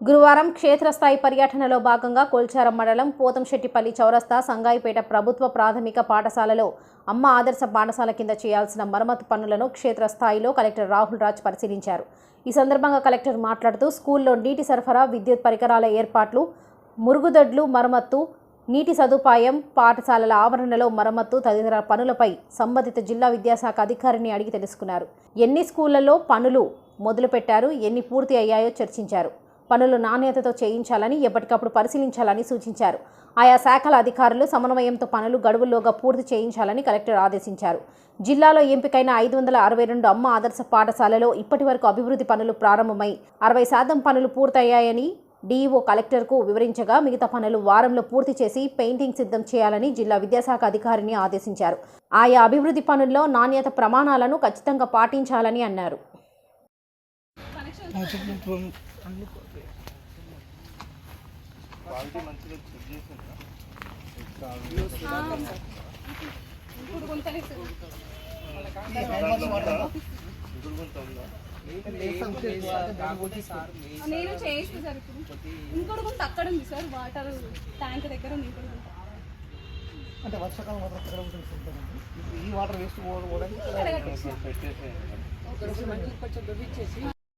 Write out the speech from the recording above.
గురువారం క్షేత్రస్థాయి పర్యటనలో భాగంగా కోల్చారం మండలం పోతంశెట్టిపల్లి చౌరస్తా సంగాయిపేట ప్రభుత్వ ప్రాథమిక పాఠశాలలో అమ్మ ఆదర్శ పాఠశాల కింద చేయాల్సిన మరమ్మతు పనులను క్షేత్రస్థాయిలో కలెక్టర్ రాహుల్ రాజ్ పరిశీలించారు. ఈ సందర్భంగా కలెక్టర్ మాట్లాడుతూ స్కూల్లో నీటి సరఫరా విద్యుత్ పరికరాల ఏర్పాట్లు మురుగుదొడ్లు మరమ్మత్తు నీటి సదుపాయం పాఠశాలల ఆవరణలో మరమ్మత్తు తదితర పనులపై సంబంధిత జిల్లా విద్యాశాఖ అధికారిని అడిగి తెలుసుకున్నారు. ఎన్ని స్కూళ్ళలో పనులు మొదలుపెట్టారు ఎన్ని పూర్తి అయ్యాయో చర్చించారు. పనులు నాణ్యతతో చేయించాలని ఎప్పటికప్పుడు పరిశీలించాలని సూచించారు. ఆయా శాఖల అధికారులు సమన్వయంతో పనులు గడువుల్లోగా పూర్తి చేయించాలని కలెక్టర్ ఆదేశించారు. జిల్లాలో ఎంపికైన ఐదు వందల అరవై రెండు అమ్మ ఆదర్శ పాఠశాలలో ఇప్పటి వరకు అభివృద్ధి పనులు ప్రారంభమై అరవై శాతం పనులు పూర్తయ్యాయని డీఈఓ కలెక్టర్కు వివరించగా మిగతా పనులు వారంలో పూర్తి చేసి పెయింటింగ్ సిద్ధం చేయాలని జిల్లా విద్యాశాఖ అధికారిని ఆదేశించారు. ఆయా అభివృద్ధి పనుల్లో నాణ్యత ప్రమాణాలను ఖచ్చితంగా పాటించాలని అన్నారు. నేను చేయిస్తా సార్ ఇప్పుడు ఇంకోటి గుంట అక్కడ ఉంది సార్ వాటర్ ట్యాంక్ దగ్గర ఉంది ఇంకోటి గుంట అంటే వర్షాకాలం మాత్రం అక్కడ ఉంటుంది సార్ ఇంతకుముందు. ఇప్పుడు ఈ వాటర్ వేస్ట్ పోవడానికి ఇక్కడ కట్టేసి.